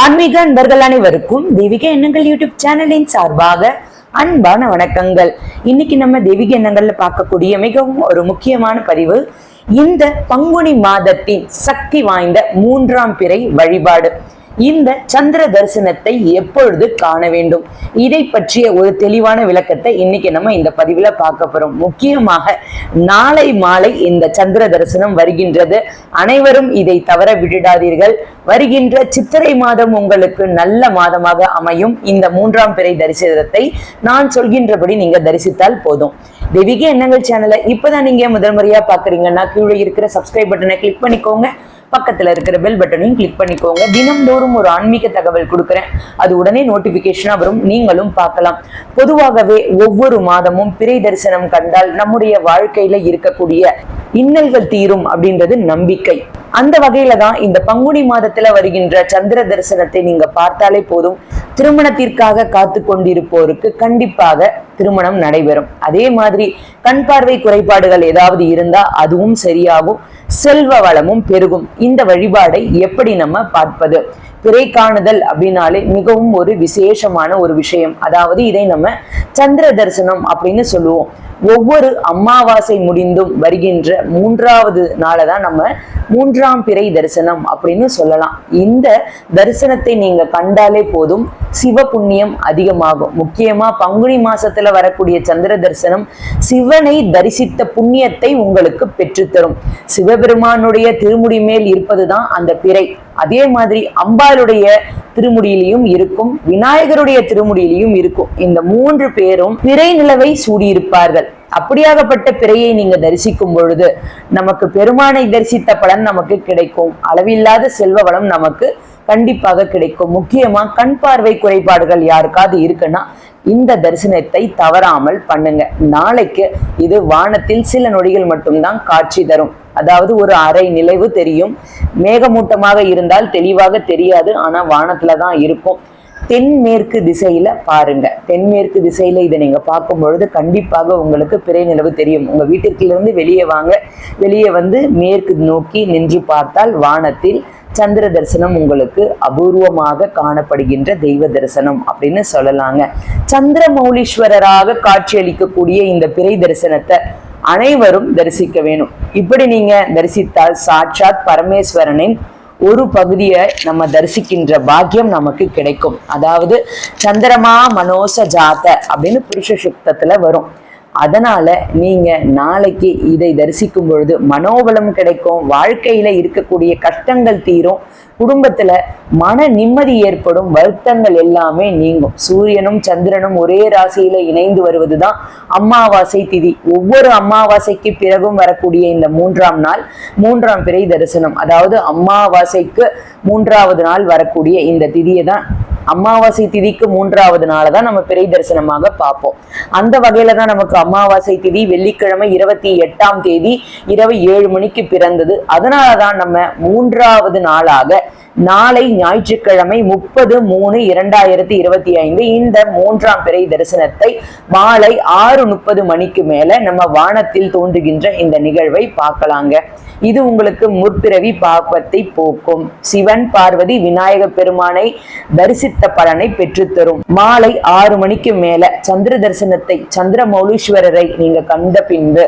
ஆன்மீக அன்பர்கள் அனைவருக்கும் தெய்வீக எண்ணங்கள் யூடியூப் சேனலின் சார்பாக அன்பான வணக்கங்கள். இன்னைக்கு நம்ம தெய்வீக எண்ணங்கள்ல பார்க்கக்கூடிய மிகவும் ஒரு முக்கியமான பதிவு இந்த பங்குனி மாதத்தின் சக்தி வாய்ந்த மூன்றாம் பிறை வழிபாடு. இந்த சந்திர தரிசனத்தை எப்பொழுது காண வேண்டும்? இதை பற்றிய ஒரு தெளிவான விளக்கத்தை இன்னைக்கு நம்ம இந்த பதிவுல பார்க்க போறோம். முக்கியமாக நாளை மாலை இந்த சந்திர தரிசனம் வருகின்றது. அனைவரும் இதை தவற விடுடாதீர்கள் வருகின்ற சித்திரை மாதம் உங்களுக்கு நல்ல மாதமாக அமையும். இந்த மூன்றாம் பிறை தரிசனத்தை நான் சொல்கின்றபடி நீங்க தரிசித்தால் போதும். தெய்வீக எண்ணங்கள் சேனலை இப்பதான் நீங்க முதல் முறையா பாக்குறீங்கன்னா கீழே இருக்கிற சப்ஸ்கிரைப் பட்டனை கிளிக் பண்ணிக்கோங்க. பக்கத்தில் இருக்கிற பெல் பட்டனையும் கிளிக் பண்ணிக்கோங்க. தினம்தோறும் ஒரு ஆன்மீக தகவல் கொடுக்குறேன். அது உடனே நோட்டிபிகேஷனா வரும். நீங்களும் பார்க்கலாம். பொதுவாகவே ஒவ்வொரு மாதமும் பிறை தரிசனம் கண்டால் நம்முடைய வாழ்க்கையில இருக்கக்கூடிய இன்னல்கள் தீரும் அப்படின்றது நம்பிக்கை. அந்த வகையில தான் இந்த பங்குனி மாதத்துல வருகின்ற சந்திர தரிசனத்தை நீங்க பார்த்தாலே போதும். திருமணத்திற்காக காத்து கொண்டிருப்போருக்கு கண்டிப்பாக திருமணம் நடைபெறும். அதே மாதிரி கண் பார்வை குறைபாடுகள் ஏதாவது இருந்தா அதுவும் சரியாகும். செல்வ வளமும் பெருகும். இந்த வழிபாடை எப்படி நம்ம பார்ப்பது? பிறை காணுதல் அப்படின்னாலே மிகவும் ஒரு விசேஷமான ஒரு விஷயம். அதாவது இதை நம்ம சந்திர தரிசனம் அப்படின்னு சொல்லுவோம். ஒவ்வொரு அமாவாசை முடிந்தும் வருகின்ற மூன்றாவது நாளை தான் நம்ம மூன்றாம் பிறை தரிசனம் அப்படின்னு சொல்லலாம். இந்த தரிசனத்தை நீங்க கண்டாலே போதும் சிவ புண்ணியம் அதிகமாகும். முக்கியமா பங்குனி மாசத்துல வரக்கூடிய சந்திர தரிசனம் சிவனை தரிசித்த புண்ணியத்தை உங்களுக்கு பெற்றுத்தரும். சிவபெருமானுடைய திருமுடி மேல் இருப்பதுதான் அந்த பிறை. அதே மாதிரி அம்பாளுடைய திருமுடியிலையும் இருக்கும் விநாயகருடைய திருமுடியிலையும் இருக்கும். இந்த மூன்று பேரும் பிறை நிலவை சூடியிருப்பார்கள். அப்படியாகப்பட்ட பிறையை நீங்க தரிசிக்கும் பொழுது நமக்கு பெருமானை தரிசித்த பலன் நமக்கு கிடைக்கும். அளவில்லாத செல்வ வளம் நமக்கு கண்டிப்பாக கிடைக்கும். முக்கியமா கண் பார்வை குறைபாடுகள் யாருக்காவது இருக்குன்னா இந்த தரிசனத்தை தவறாமல் பண்ணுங்க. நாளைக்கு இது வானத்தில் சில நொடிகள் மட்டும்தான் காட்சி தரும். அதாவது ஒரு அரை நிலைவு தெரியும். மேகமூட்டமாக இருந்தால் தெளிவாக தெரியாது. ஆனா வானத்துல தான் இருக்கும். தென்மேற்கு திசையில பாருங்க. தென்மேற்கு திசையில இதை நீங்க பார்க்கும் பொழுது கண்டிப்பாக உங்களுக்கு பிறை நிலவு தெரியும். உங்க வீட்டிற்கிலிருந்து வெளியே வாங்க. வெளியே வந்து மேற்கு நோக்கி நின்று பார்த்தால் வானத்தில் சந்திர தரிசனம் உங்களுக்கு அபூர்வமாக காணப்படுகின்ற தெய்வ தரிசனம் அப்படின்னு சொல்லலாங்க. சந்திர மௌலீஸ்வரராக காட்சியளிக்கக்கூடிய இந்த பிறை தரிசனத்தை அனைவரும் தரிசிக்க வேணும். இப்படி நீங்க தரிசித்தால் சாட்சாத் பரமேஸ்வரனின் ஒரு பகுதியை நம்ம தரிசிக்கின்ற பாக்கியம் நமக்கு கிடைக்கும். அதாவது சந்திரமா மனோச ஜாத அப்படின்னு புருஷ சுத்தத்துல வரும். அதனால நீங்க நாளைக்கு இதை தரிசிக்கும் பொழுது மனோபலம் கிடைக்கும் வாழ்க்கையில இருக்கக்கூடிய கஷ்டங்கள் தீரும் குடும்பத்துல மன நிம்மதி ஏற்படும் வருத்தங்கள் எல்லாமே நீங்கும். சூரியனும் சந்திரனும் ஒரே ராசியில இணைந்து வருவதுதான் அமாவாசை திதி. ஒவ்வொரு அமாவாசைக்கு பிறகும் வரக்கூடிய இந்த மூன்றாம் நாள் மூன்றாம் பிறை தரிசனம். அதாவது அமாவாசைக்கு மூன்றாவது நாள் வரக்கூடிய இந்த திதியை தான் அமாவாசை திதிக்கு மூன்றாவது நாளை தான் நம்ம பிறை தரிசனமாக பார்ப்போம். அந்த வகையில தான் நமக்கு அமாவாசை திதி வெள்ளிக்கிழமை இருபத்தி எட்டாம் தேதி இரவு ஏழு மணிக்கு பிறந்தது. அதனால தான் நம்ம மூன்றாவது நாளாக நாளை ஞாயிற்றுக்கிழமை முப்பது மூணு இரண்டாயிரத்தி இருபத்தி ஐந்து இந்த மூன்றாம் பிறை தரிசனத்தை மாலை ஆறு முப்பது மணிக்கு மேல நம்ம வானத்தில் தோன்றுகின்ற இந்த நிகழ்வை பார்க்கலாங்க. இது உங்களுக்கு முற்பிறவி பாப்பத்தை போக்கும். சிவன் பார்வதி விநாயக பெருமானை சித்த பலனை பெற்றுத்தரும். மாலை ஆறு மணிக்கு மேல சந்திர தரிசனத்தை சந்திர மௌலீஸ்வரரை நீங்க கண்ட பின்பு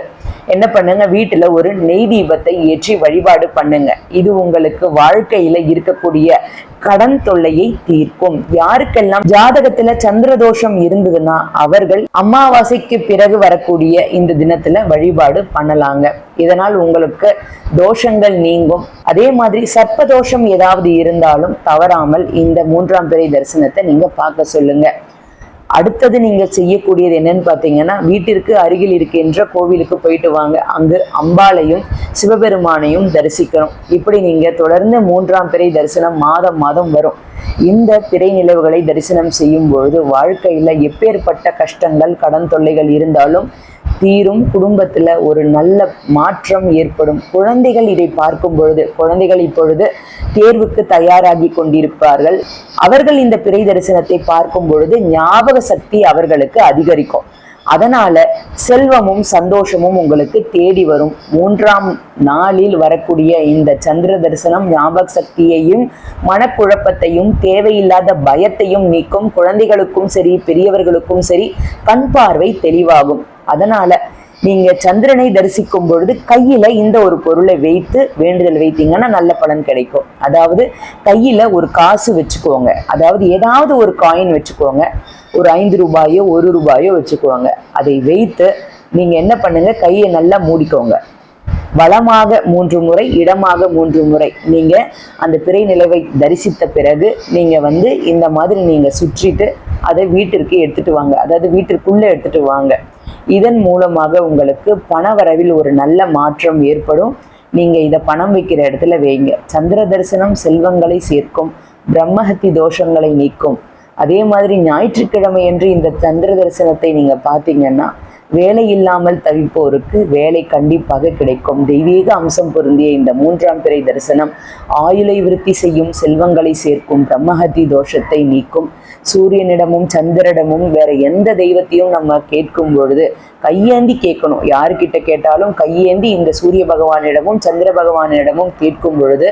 என்ன பண்ணுங்க? வீட்டுல ஒரு நெய் தீபத்தை ஏற்றி வழிபாடு பண்ணுங்க. இது உங்களுக்கு வாழ்க்கையில இருக்கக்கூடிய கடன் தொல்லையை தீர்க்கும். யாருக்கெல்லாம் ஜாதகத்துல சந்திர தோஷம் இருந்ததுன்னா அவர்கள் அமாவாசைக்கு பிறகு வரக்கூடிய இந்த தினத்துல வழிபாடு பண்ணலாங்க. இதனால் உங்களுக்கு தோஷங்கள் நீங்கும். அதே மாதிரி சர்ப்ப தோஷம் ஏதாவது இருந்தாலும் தவறாமல் இந்த மூன்றாம் பிறை தரிசனத்தை நீங்க பார்க்க சொல்லுங்க. அடுத்தது நீங்க செய்யக்கூடியது என்னன்னு பார்த்தீங்கன்னா வீட்டிற்கு அருகில் இருக்கின்ற கோவிலுக்கு போயிட்டு வாங்க. அங்கு அம்பாளையும் சிவபெருமானையும் தரிசிக்கணும். இப்படி நீங்க தொடர்ந்து மூன்றாம் பிறை தரிசனம் மாதம் மாதம் வரும். இந்த பிறை நிலவுகளை தரிசனம் செய்யும் பொழுது வாழ்க்கையில எப்பேற்பட்ட கஷ்டங்கள் கடன் தொல்லைகள் இருந்தாலும் தீரும் குடும்பத்துல ஒரு நல்ல மாற்றம் ஏற்படும். குழந்தைகள் இதை பார்க்கும் பொழுது குழந்தைகள் இப்பொழுது தேர்வுக்கு தயாராகி கொண்டிருப்பார்கள். அவர்கள் இந்த பிறை தரிசனத்தை பார்க்கும் பொழுது ஞாபக சக்தி அவர்களுக்கு அதிகரிக்கும். அதனால செல்வமும் சந்தோஷமும் உங்களுக்கு தேடி வரும். மூன்றாம் நாளில் வரக்கூடிய இந்த சந்திர தரிசனம் ஞாபக சக்தியையும் மனக்குழப்பத்தையும் தேவையில்லாத பயத்தையும் நீக்கும். குழந்தைகளுக்கும் சரி பெரியவர்களுக்கும் சரி கண் பார்வை தெளிவாகும். அதனால நீங்க சந்திரனை தரிசிக்கும் பொழுது கையில இந்த ஒரு பொருளை வைத்து வேண்டுதல் வைத்தீங்கன்னா நல்ல பலன் கிடைக்கும். அதாவது கையில ஒரு காசு வச்சுக்கோங்க. அதாவது ஏதாவது ஒரு காயின் வச்சுக்கோங்க. ஒரு ஐந்து ரூபாயோ ஒரு ரூபாயோ வச்சுக்கோங்க. அதை வைத்து நீங்க என்ன பண்ணுங்க? கையை நல்லா மூடிக்கோங்க. வளமாக மூன்று முறை இடமாக மூன்று முறை. நீங்க அந்த பிறை நிலவை தரிசித்த பிறகு நீங்க வந்து இந்த மாதிரி நீங்க சுற்றிட்டு அதை வீட்டிற்கு எடுத்துட்டு வாங்க. அதாவது வீட்டிற்குள்ள எடுத்துட்டு வாங்க. இதன் மூலமாக உங்களுக்கு பணவரவில் ஒரு நல்ல மாற்றம் ஏற்படும். நீங்க இதை பணம் வைக்கிற இடத்துல வைங்க. சந்திர தரிசனம் செல்வங்களை சேர்க்கும். பிரம்மஹத்தி தோஷங்களை நீக்கும். அதே மாதிரி ஞாயிற்றுக்கிழமை என்று இந்த சந்திர தரிசனத்தை நீங்க பார்த்தீங்கன்னா வேலை இல்லாமல் தவிப்போருக்கு வேலை கண்டிப்பாக கிடைக்கும். தெய்வீக அம்சம் பொருந்திய இந்த மூன்றாம் பிறை தரிசனம் ஆயுளை விருத்தி செய்யும் செல்வங்களை சேர்க்கும் பிரம்மஹத்தி தோஷத்தை நீக்கும். சூரியனிடமும் சந்திரனிடமும் வேற எந்த தெய்வத்தையும் நம்ம கேட்கும் பொழுது கையேந்தி கேட்கணும். யாருக்கிட்ட கேட்டாலும் கையேந்தி இந்த சூரிய பகவானிடமும் சந்திர பகவானிடமும் கேட்கும் பொழுது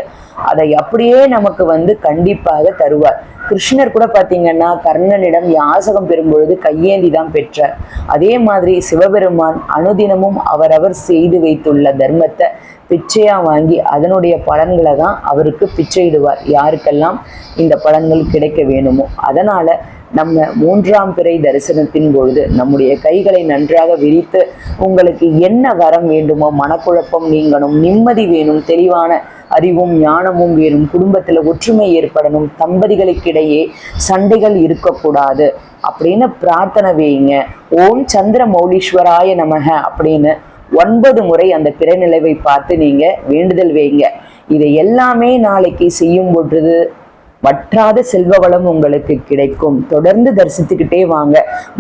அதை அப்படியே நமக்கு வந்து கண்டிப்பாக தருவார். கிருஷ்ணர் கூட பார்த்தீங்கன்னா கர்ணனிடம் யாசகம் பெறும்பொழுது கையேந்தி தான் பெற்றார். அதே மாதிரி சிவபெருமான் அனுதினமும் அவரவர் செய்து வைத்துள்ள தர்மத்தை பிச்சையா வாங்கி அதனுடைய பலன்களை தான் அவருக்கு பிச்சையிடுவார். யாருக்கெல்லாம் இந்த பலன்கள் கிடைக்க வேணுமோ. அதனால நம்ம மூன்றாம் பிறை தரிசனத்தின் பொழுது நம்முடைய கைகளை நன்றாக விரித்து உங்களுக்கு என்ன வரம் வேண்டுமோ மனக்குழப்பம் நீங்கணும் நிம்மதி வேணும் தெளிவான அறிவும் ஞானமும் வேணும் குடும்பத்தில் ஒற்றுமை ஏற்படணும் தம்பதிகளுக்கிடையே சண்டைகள் இருக்கக்கூடாது அப்படின்னு பிரார்த்தனை வைங்க. ஓம் சந்திர மௌலீஸ்வராய நமக அப்படின்னு ஒன்பது முறை அந்த பிறநிலைவை பார்த்து நீங்க வேண்டுதல் வைங்க. இதை எல்லாமே நாளைக்கு செய்யும் பொழுது வற்றாத செல்வ வளம் உங்களுக்கு கிடைக்கும். தொடர்ந்து தரிசித்துக்கிட்டே வாங்க.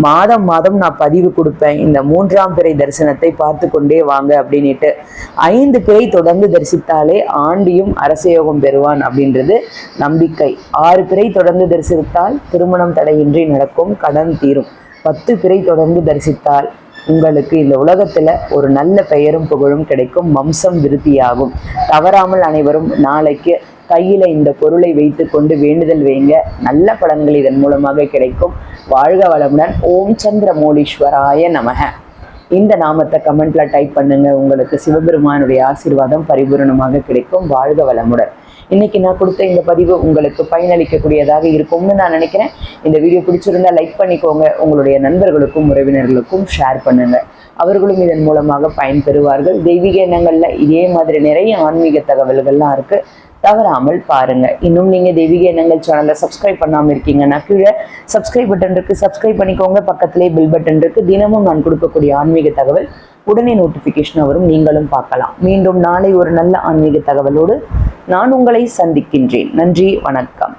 மாதம் மாதம் நான் பதிவு கொடுப்பேன். இந்த மூன்றாம் பிறை தரிசனத்தை பார்த்து கொண்டே வாங்க அப்படின்ட்டு ஐந்து பிறை தொடர்ந்து தரிசித்தாலே ஆண்டியும் அரசயோகம் பெறுவான் அப்படின்றது நம்பிக்கை. ஆறு பிறை தொடர்ந்து தரிசித்தால் திருமணம் தடையின்றி நடக்கும் கடன் தீரும். பத்து பிறை தொடர்ந்து தரிசித்தால் உங்களுக்கு இந்த உலகத்துல ஒரு நல்ல பெயரும் புகழும் கிடைக்கும். வம்சம் விருத்தியாகும். தவறாமல் அனைவரும் நாளைக்கு கையில இந்த பொருளை வைத்து கொண்டு வேண்டுதல் வைங்க. நல்ல பலன்கள் இதன் மூலமாக கிடைக்கும். வாழ்க வளமுடன். ஓம் சந்திர மோலீஸ்வராய நமக. இந்த நாமத்தை கமெண்ட்ல டைப் பண்ணுங்க. உங்களுக்கு சிவபெருமானுடைய ஆசீர்வாதம் பரிபூரணமாக கிடைக்கும். வாழ்க வளமுடன். இன்னைக்கு நான் கொடுத்த இந்த பதிவு உங்களுக்கு பயனளிக்கக்கூடியதாக இருக்கும்னு நான் நினைக்கிறேன். இந்த வீடியோ பிடிச்சிருந்தா லைக் பண்ணிக்கோங்க. உங்களுடைய நண்பர்களுக்கும் உறவினர்களுக்கும் ஷேர் பண்ணுங்க. அவர்களும் இதன் மூலமாக பயன்பெறுவார்கள் தெய்வீக எண்ணங்களில் இதே மாதிரி நிறைய ஆன்மீக தகவல்கள்லாம் இருக்கு. தவறாமல் பாருங்க. இன்னும் நீங்க தெய்வீக எண்ணங்கள் சேனலை சப்ஸ்கிரைப் பண்ணாம இருக்கீங்கன்னா கீழே சப்ஸ்கிரைப் பட்டன் இருக்கு. சப்ஸ்கிரைப் பண்ணிக்கோங்க. பக்கத்திலே பில் பட்டன் இருக்கு. தினமும் நான் கொடுக்கக்கூடிய ஆன்மீக தகவல் உடனே நோட்டிபிகேஷன் வரும். நீங்களும் பார்க்கலாம். மீண்டும் நாளை ஒரு நல்ல ஆன்மீக தகவலோடு நான் உங்களை சந்திக்கின்றேன். நன்றி. வணக்கம்.